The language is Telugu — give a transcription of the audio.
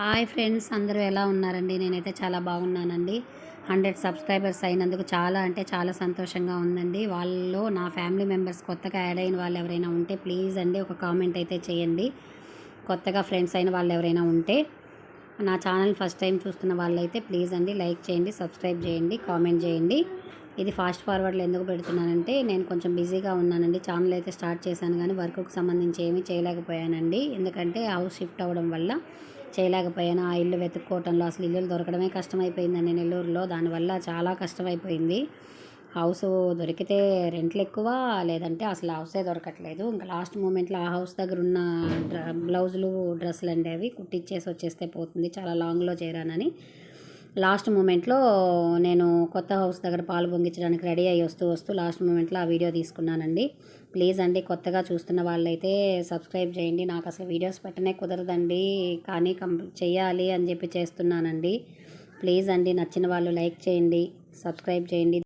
హాయ్ ఫ్రెండ్స్ అందరూ ఎలా ఉన్నారండి? నేనైతే చాలా బాగున్నానండి. హండ్రెడ్ సబ్స్క్రైబర్స్ అయినందుకు చాలా అంటే చాలా సంతోషంగా ఉందండి. వాళ్ళు నా ఫ్యామిలీ మెంబర్స్ కొత్తగా యాడ్ అయిన వాళ్ళు ఎవరైనా ఉంటే ప్లీజ్ అండి ఒక కామెంట్ అయితే చేయండి. కొత్తగా ఫ్రెండ్స్ అయిన వాళ్ళు ఎవరైనా ఉంటే నా ఛానల్ ఫస్ట్ టైం చూస్తున్న వాళ్ళైతే ప్లీజ్ అండి లైక్ చేయండి సబ్స్క్రైబ్ చేయండి కామెంట్ చేయండి. ఇది ఫాస్ట్ ఫార్వర్డ్లో ఎందుకు పెడుతున్నానంటే నేను కొంచెం బిజీగా ఉన్నానండి. ఛానల్ అయితే స్టార్ట్ చేశాను కానీ వర్క్కి సంబంధించి ఏమీ చేయలేకపోయానండి. ఎందుకంటే హౌస్ షిఫ్ట్ అవ్వడం వల్ల చేయలేకపోయాను. ఆ ఇల్లు వెతుక్కోవటంలో అసలు ఇల్లు దొరకడమే కష్టమైపోయిందండి నెల్లూరులో. దానివల్ల చాలా కష్టమైపోయింది. హౌస్ దొరికితే రెంట్లు ఎక్కువ లేదంటే అసలు హౌసే దొరకట్లేదు. ఇంకా లాస్ట్ మూమెంట్లో ఆ హౌస్ దగ్గర ఉన్న డ్ర బ్లౌజులు డ్రెస్సులు అండి అవి కుట్టిచ్చేసి వచ్చేస్తే పోతుంది. చాలా లాంగ్లో చేరానని. లాస్ట్ మూమెంట్లో నేను కొత్త హౌస్ దగ్గర పాలు పొంగించడానికి రెడీ అయ్యి వస్తూ వస్తూ లాస్ట్ మూమెంట్లో ఆ వీడియో తీసుకున్నానండి. ప్లీజ్ అండి కొత్తగా చూస్తున్న వాళ్ళైతే సబ్స్క్రైబ్ చేయండి. నాకు అసలు వీడియోస్ పెట్టనే కుదరదండి. కానీ కం చేయాలి అని చెప్పి చేస్తున్నానండి. ప్లీజ్ అండి నచ్చిన వాళ్ళు లైక్ చేయండి సబ్స్క్రైబ్ చేయండి.